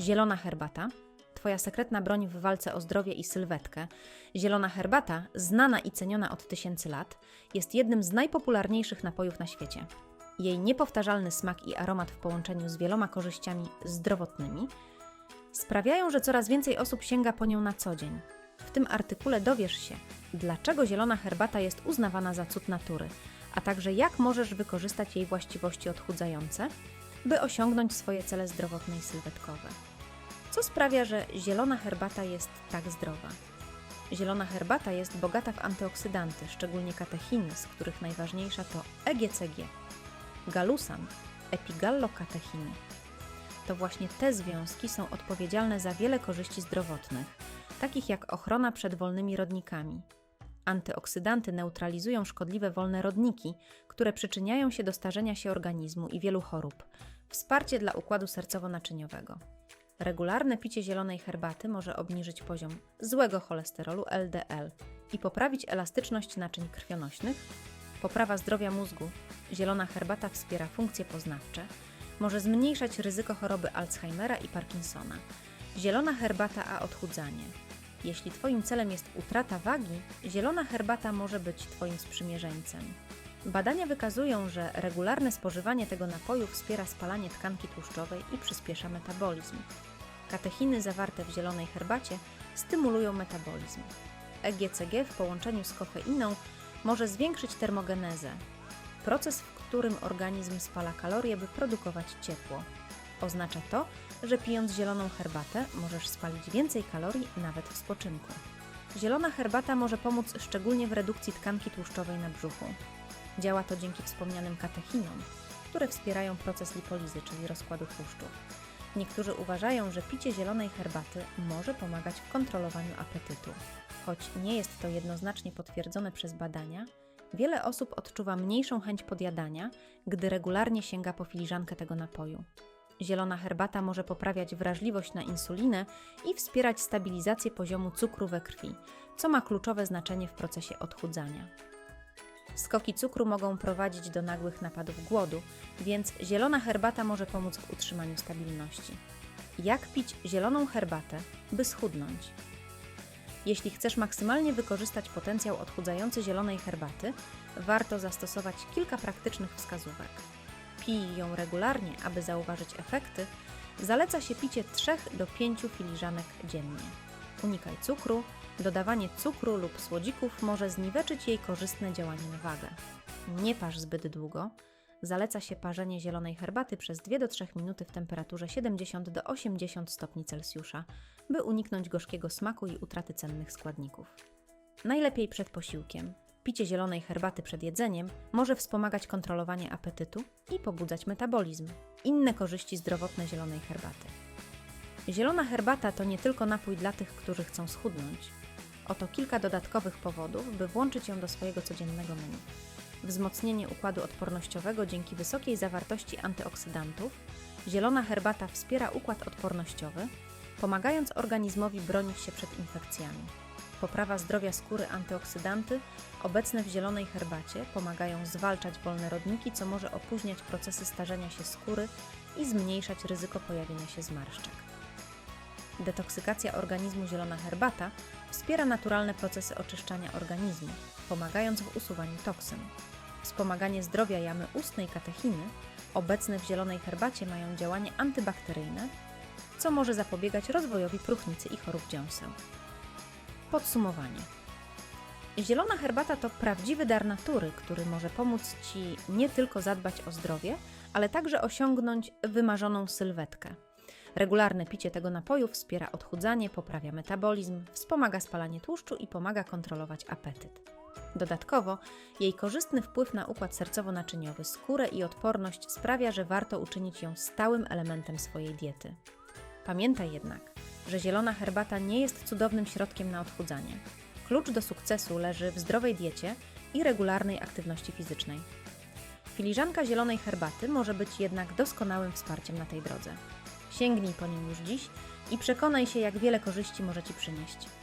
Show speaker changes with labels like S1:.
S1: Zielona herbata, Twoja sekretna broń w walce o zdrowie i sylwetkę. Zielona herbata, znana i ceniona od tysięcy lat, jest jednym z najpopularniejszych napojów na świecie. Jej niepowtarzalny smak i aromat w połączeniu z wieloma korzyściami zdrowotnymi sprawiają, że coraz więcej osób sięga po nią na co dzień. W tym artykule dowiesz się, dlaczego zielona herbata jest uznawana za cud natury, a także jak możesz wykorzystać jej właściwości odchudzające, by osiągnąć swoje cele zdrowotne i sylwetkowe. Co sprawia, że zielona herbata jest tak zdrowa? Zielona herbata jest bogata w antyoksydanty, szczególnie katechiny, z których najważniejsza to EGCG, galusan, epigallokatechiny. To właśnie te związki są odpowiedzialne za wiele korzyści zdrowotnych, takich jak ochrona przed wolnymi rodnikami. Antyoksydanty neutralizują szkodliwe wolne rodniki, które przyczyniają się do starzenia się organizmu i wielu chorób. Wsparcie dla układu sercowo-naczyniowego. Regularne picie zielonej herbaty może obniżyć poziom złego cholesterolu LDL i poprawić elastyczność naczyń krwionośnych. Poprawa zdrowia mózgu. Zielona herbata wspiera funkcje poznawcze. Może zmniejszać ryzyko choroby Alzheimera i Parkinsona. Zielona herbata a odchudzanie. Jeśli Twoim celem jest utrata wagi, zielona herbata może być Twoim sprzymierzeńcem. Badania wykazują, że regularne spożywanie tego napoju wspiera spalanie tkanki tłuszczowej i przyspiesza metabolizm. Katechiny zawarte w zielonej herbacie stymulują metabolizm. EGCG w połączeniu z kofeiną może zwiększyć termogenezę, proces, w którym organizm spala kalorie, by produkować ciepło. Oznacza to, że pijąc zieloną herbatę możesz spalić więcej kalorii nawet w spoczynku. Zielona herbata może pomóc szczególnie w redukcji tkanki tłuszczowej na brzuchu. Działa to dzięki wspomnianym katechinom, które wspierają proces lipolizy, czyli rozkładu tłuszczów. Niektórzy uważają, że picie zielonej herbaty może pomagać w kontrolowaniu apetytu. Choć nie jest to jednoznacznie potwierdzone przez badania, wiele osób odczuwa mniejszą chęć podjadania, gdy regularnie sięga po filiżankę tego napoju. Zielona herbata może poprawiać wrażliwość na insulinę i wspierać stabilizację poziomu cukru we krwi, co ma kluczowe znaczenie w procesie odchudzania. Skoki cukru mogą prowadzić do nagłych napadów głodu, więc zielona herbata może pomóc w utrzymaniu stabilności. Jak pić zieloną herbatę, by schudnąć? Jeśli chcesz maksymalnie wykorzystać potencjał odchudzający zielonej herbaty, warto zastosować kilka praktycznych wskazówek. Pij ją regularnie, aby zauważyć efekty. Zaleca się picie 3 do 5 filiżanek dziennie. Unikaj cukru, Dodawanie cukru lub słodzików może zniweczyć jej korzystne działanie na wagę. Nie parz zbyt długo. Zaleca się parzenie zielonej herbaty przez 2 do 3 minuty w temperaturze 70 do 80 stopni Celsjusza, by uniknąć gorzkiego smaku i utraty cennych składników. Najlepiej przed posiłkiem. Picie zielonej herbaty przed jedzeniem może wspomagać kontrolowanie apetytu i pobudzać metabolizm. Inne korzyści zdrowotne zielonej herbaty. Zielona herbata to nie tylko napój dla tych, którzy chcą schudnąć. Oto kilka dodatkowych powodów, by włączyć ją do swojego codziennego menu. Wzmocnienie układu odpornościowego dzięki wysokiej zawartości antyoksydantów. Zielona herbata wspiera układ odpornościowy, pomagając organizmowi bronić się przed infekcjami. Poprawa zdrowia skóry antyoksydanty obecne w zielonej herbacie pomagają zwalczać wolne rodniki, co może opóźniać procesy starzenia się skóry i zmniejszać ryzyko pojawienia się zmarszczek. Detoksykacja organizmu zielona herbata wspiera naturalne procesy oczyszczania organizmu, pomagając w usuwaniu toksyn. Wspomaganie zdrowia jamy ustnej katechiny obecne w zielonej herbacie mają działanie antybakteryjne, co może zapobiegać rozwojowi próchnicy i chorób dziąseł. Podsumowanie. Zielona herbata to prawdziwy dar natury, który może pomóc Ci nie tylko zadbać o zdrowie, ale także osiągnąć wymarzoną sylwetkę. Regularne picie tego napoju wspiera odchudzanie, poprawia metabolizm, wspomaga spalanie tłuszczu i pomaga kontrolować apetyt. Dodatkowo, jej korzystny wpływ na układ sercowo-naczyniowy, skórę i odporność sprawia, że warto uczynić ją stałym elementem swojej diety. Pamiętaj jednak, że zielona herbata nie jest cudownym środkiem na odchudzanie. Klucz do sukcesu leży w zdrowej diecie i regularnej aktywności fizycznej. Filiżanka zielonej herbaty może być jednak doskonałym wsparciem na tej drodze. Sięgnij po nim już dziś i przekonaj się, jak wiele korzyści może Ci przynieść.